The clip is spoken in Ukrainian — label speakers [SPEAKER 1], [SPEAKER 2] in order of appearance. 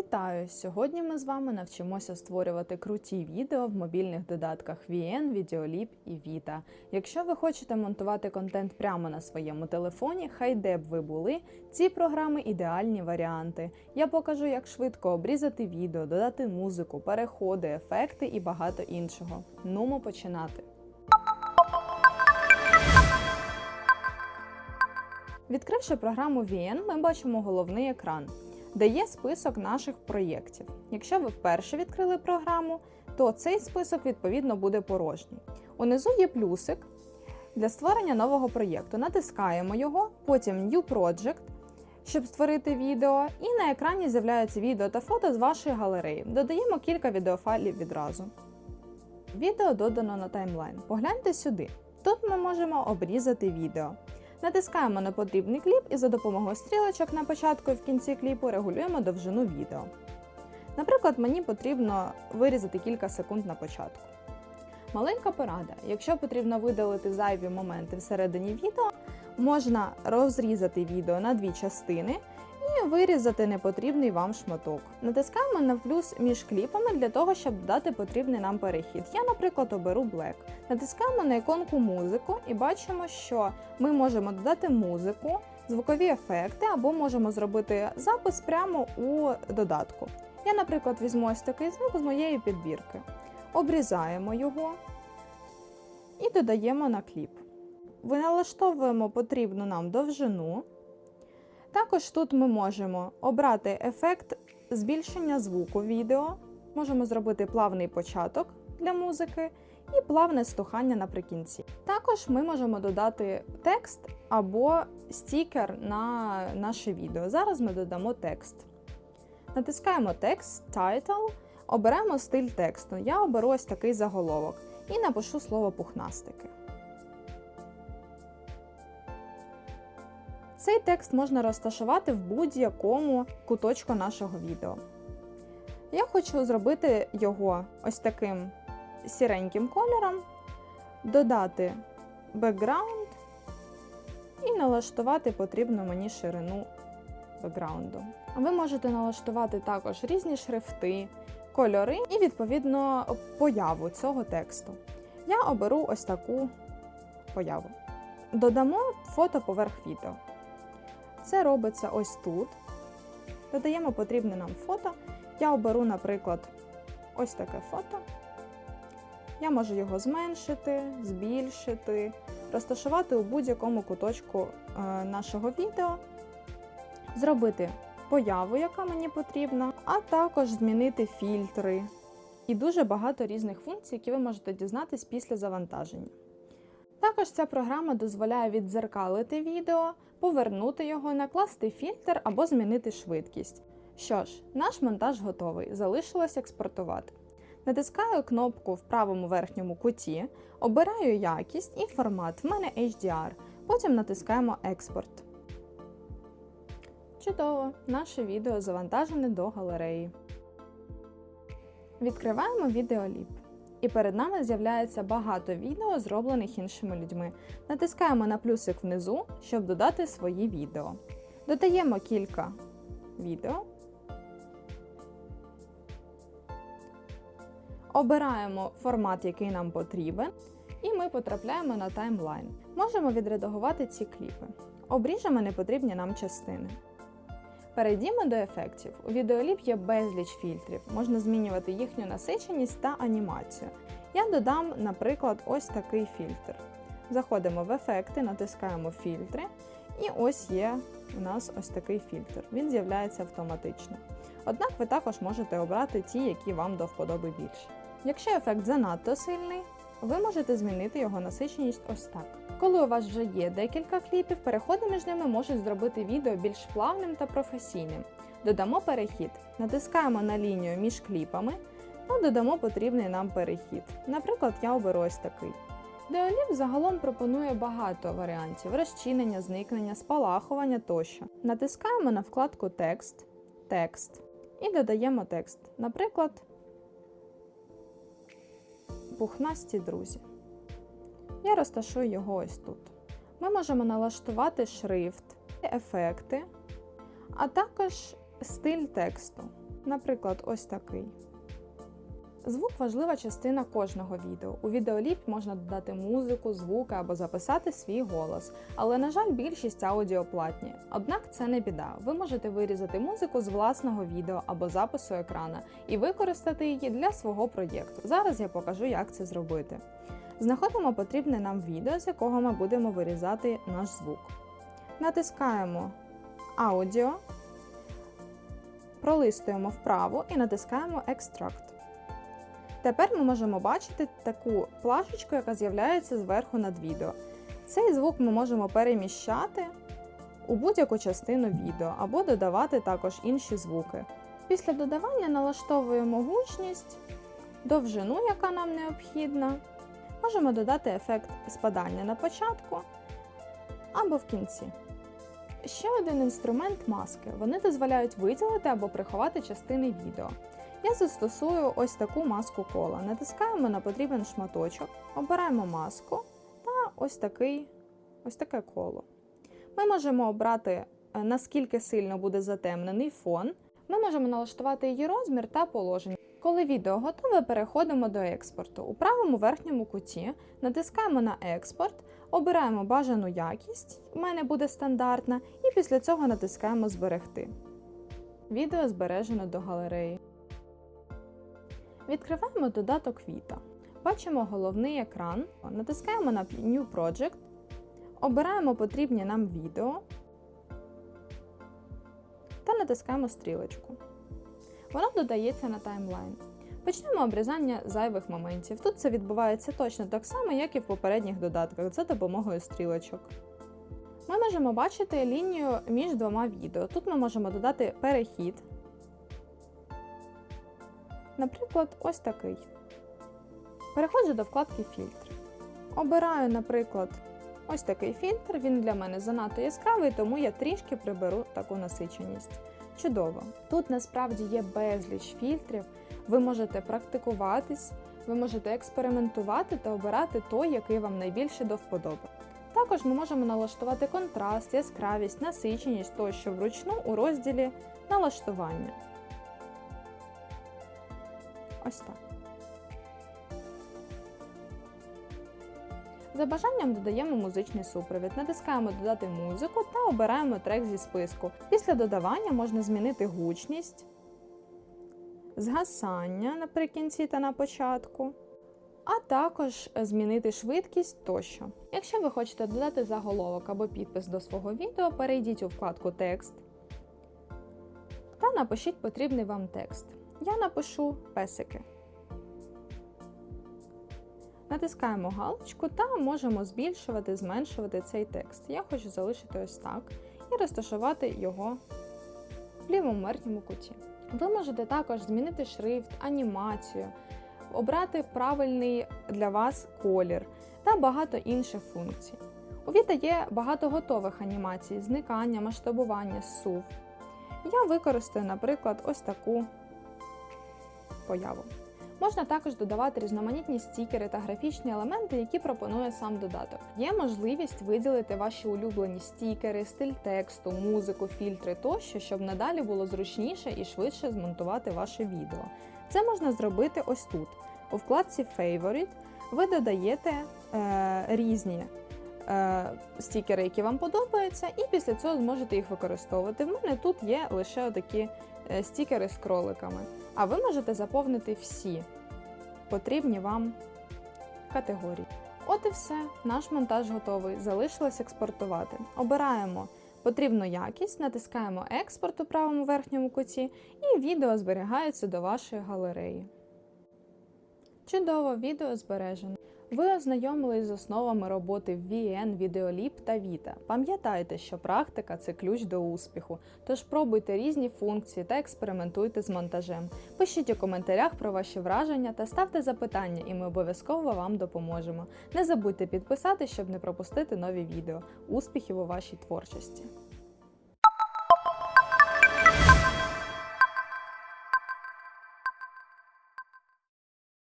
[SPEAKER 1] Вітаю! Сьогодні ми з вами навчимося створювати круті відео в мобільних додатках VN, Videolib і Vita. Якщо ви хочете монтувати контент прямо на своєму телефоні, хай де б ви були, ці програми ідеальні варіанти. Я покажу, як швидко обрізати відео, додати музику, переходи, ефекти і багато іншого. Нумо починати. Відкривши програму VN, ми бачимо головний екран, де є список наших проєктів. Якщо ви вперше відкрили програму, то цей список відповідно буде порожній. Унизу є плюсик для створення нового проєкту. Натискаємо його, потім New Project, щоб створити відео, і на екрані з'являються відео та фото з вашої галереї. Додаємо кілька відеофайлів відразу. Відео додано на таймлайн. Погляньте сюди. Тут ми можемо обрізати відео. Натискаємо на потрібний кліп і за допомогою стрілочок на початку і в кінці кліпу регулюємо довжину відео. Наприклад, мені потрібно вирізати кілька секунд на початку. Маленька порада: якщо потрібно видалити зайві моменти всередині відео, можна розрізати відео на дві частини і вирізати непотрібний вам шматок. Натискаємо на плюс між кліпами для того, щоб додати потрібний нам перехід. Я, наприклад, оберу Black. Натискаємо на іконку музику і бачимо, що ми можемо додати музику, звукові ефекти або можемо зробити запис прямо у додатку. Я, наприклад, візьму ось такий звук з моєї підбірки, обрізаємо його і додаємо на кліп. Налаштовуємо потрібну нам довжину. Також тут ми можемо обрати ефект збільшення звуку відео, можемо зробити плавний початок для музики і плавне стухання наприкінці. Також ми можемо додати текст або стікер на наше відео. Зараз ми додамо текст. Натискаємо текст, title, оберемо стиль тексту. Я оберу ось такий заголовок і напишу слово пухнастики. Цей текст можна розташувати в будь-якому куточку нашого відео. Я хочу зробити його ось таким сіреньким кольором, додати бекграунд і налаштувати потрібну мені ширину бекграунду. Ви можете налаштувати також різні шрифти, кольори і, відповідно, появу цього тексту. Я оберу ось таку появу. Додамо фото поверх відео. Це робиться ось тут. Додаємо потрібне нам фото. Я оберу, наприклад, ось таке фото. Я можу його зменшити, збільшити, розташувати у будь-якому куточку е, нашого відео, зробити появу, яка мені потрібна, а також змінити фільтри і дуже багато різних функцій, які ви можете дізнатись після завантаження. Також ця програма дозволяє віддзеркалити відео, повернути його, накласти фільтр або змінити швидкість. Що ж, наш монтаж готовий, залишилось експортувати. Натискаю кнопку в правому верхньому куті, обираю якість і формат. В мене HDR. Потім натискаємо Експорт. Чудово! Наше відео завантажене до галереї. Відкриваємо відеоліп. І перед нами з'являється багато відео, зроблених іншими людьми. Натискаємо на плюсик внизу, щоб додати свої відео. Додаємо кілька відео. Обираємо формат, який нам потрібен, і ми потрапляємо на таймлайн. Можемо відредагувати ці кліпи. Обріжемо непотрібні нам частини. Перейдімо до ефектів. У відеоліп є безліч фільтрів, можна змінювати їхню насиченість та анімацію. Я додам, наприклад, ось такий фільтр. Заходимо в ефекти, натискаємо фільтри, і ось є у нас ось такий фільтр. Він з'являється автоматично. Однак ви також можете обрати ті, які вам до вподоби більше. Якщо ефект занадто сильний, ви можете змінити його насиченість ось так. Коли у вас вже є декілька кліпів, переходи між ними можуть зробити відео більш плавним та професійним. Додамо перехід, натискаємо на лінію між кліпами та додамо потрібний нам перехід. Наприклад, я оберу ось такий. Деоліп загалом пропонує багато варіантів розчинення, зникнення, спалахування тощо. Натискаємо на вкладку Текст, Текст і додаємо текст. Наприклад, пухнасті друзі. Я розташую його ось тут. Ми можемо налаштувати шрифт, ефекти, а також стиль тексту. Наприклад, ось такий. Звук важлива частина кожного відео. У відеоліп можна додати музику, звуки або записати свій голос. Але, на жаль, більшість аудіо платні. Однак це не біда. Ви можете вирізати музику з власного відео або запису екрана і використати її для свого проєкту. Зараз я покажу, як це зробити. Знаходимо потрібне нам відео, з якого ми будемо вирізати наш звук. Натискаємо аудіо, пролистуємо вправо і натискаємо Extract. Тепер ми можемо бачити таку плашечку, яка з'являється зверху над відео. Цей звук ми можемо переміщати у будь-яку частину відео або додавати також інші звуки. Після додавання налаштовуємо гучність, довжину, яка нам необхідна. Можемо додати ефект спадання на початку або в кінці. Ще один інструмент маски. Вони дозволяють виділити або приховати частини відео. Я застосую ось таку маску кола. Натискаємо на потрібен шматочок, обираємо маску та ось, такий, ось таке коло. Ми можемо обрати, е, наскільки сильно буде затемнений фон. Ми можемо налаштувати її розмір та положення. Коли відео готове, переходимо до експорту. У правому верхньому куті натискаємо на експорт, обираємо бажану якість, у мене буде стандартна, і після цього натискаємо Зберегти. Відео збережено до галереї. Відкриваємо додаток Vita. Бачимо головний екран, натискаємо на New Project, обираємо потрібні нам відео та натискаємо стрілочку. Воно додається на таймлайн. Почнемо обрізання зайвих моментів. Тут це відбувається точно так само, як і в попередніх додатках, за допомогою стрілочок. Ми можемо бачити лінію між двома відео. Тут ми можемо додати перехід. Наприклад, ось такий. Переходжу до вкладки Фільтр. Обираю, наприклад, ось такий фільтр. Він для мене занадто яскравий, тому я трішки приберу таку насиченість. Чудово! Тут насправді є безліч фільтрів. Ви можете практикуватись, ви можете експериментувати та обирати той, який вам найбільше до вподоби. Також ми можемо налаштувати контраст, яскравість, насиченість тощо вручну у розділі налаштування. Ось. За бажанням додаємо музичний супровід, натискаємо Додати музику та обираємо трек зі списку. Після додавання можна змінити гучність, згасання наприкінці та на початку, а також змінити швидкість тощо. Якщо ви хочете додати заголовок або підпис до свого відео, перейдіть у вкладку Текст та напишіть потрібний вам текст. Я напишу песики. Натискаємо галочку та можемо збільшувати, зменшувати цей текст. Я хочу залишити ось так і розташувати його в лівому верхньому куті. Ви можете також змінити шрифт, анімацію, обрати правильний для вас колір та багато інших функцій. У Віта є багато готових анімацій, зникання, масштабування, сув. Я використаю, наприклад, ось таку появу. Можна також додавати різноманітні стікери та графічні елементи, які пропонує сам додаток. Є можливість виділити ваші улюблені стікери, стиль тексту, музику, фільтри тощо, щоб надалі було зручніше і швидше змонтувати ваше відео. Це можна зробити ось тут. У вкладці Favorite ви додаєте е, різні стікери, які вам подобаються, і після цього зможете їх використовувати. В мене тут є лише такі е, стікери з кроликами. А ви можете заповнити всі потрібні вам категорії. От і все, наш монтаж готовий. Залишилось експортувати. Обираємо потрібну якість, натискаємо експорт у правому верхньому куті, і відео зберігається до вашої галереї. Чудово, відео збережено. Ви ознайомились з основами роботи VN, Videolip та Vita. Пам'ятайте, що практика це ключ до успіху, тож пробуйте різні функції та експериментуйте з монтажем. Пишіть у коментарях про ваші враження та ставте запитання, і ми обов'язково вам допоможемо. Не забудьте підписати, щоб не пропустити нові відео. Успіхів у вашій творчості!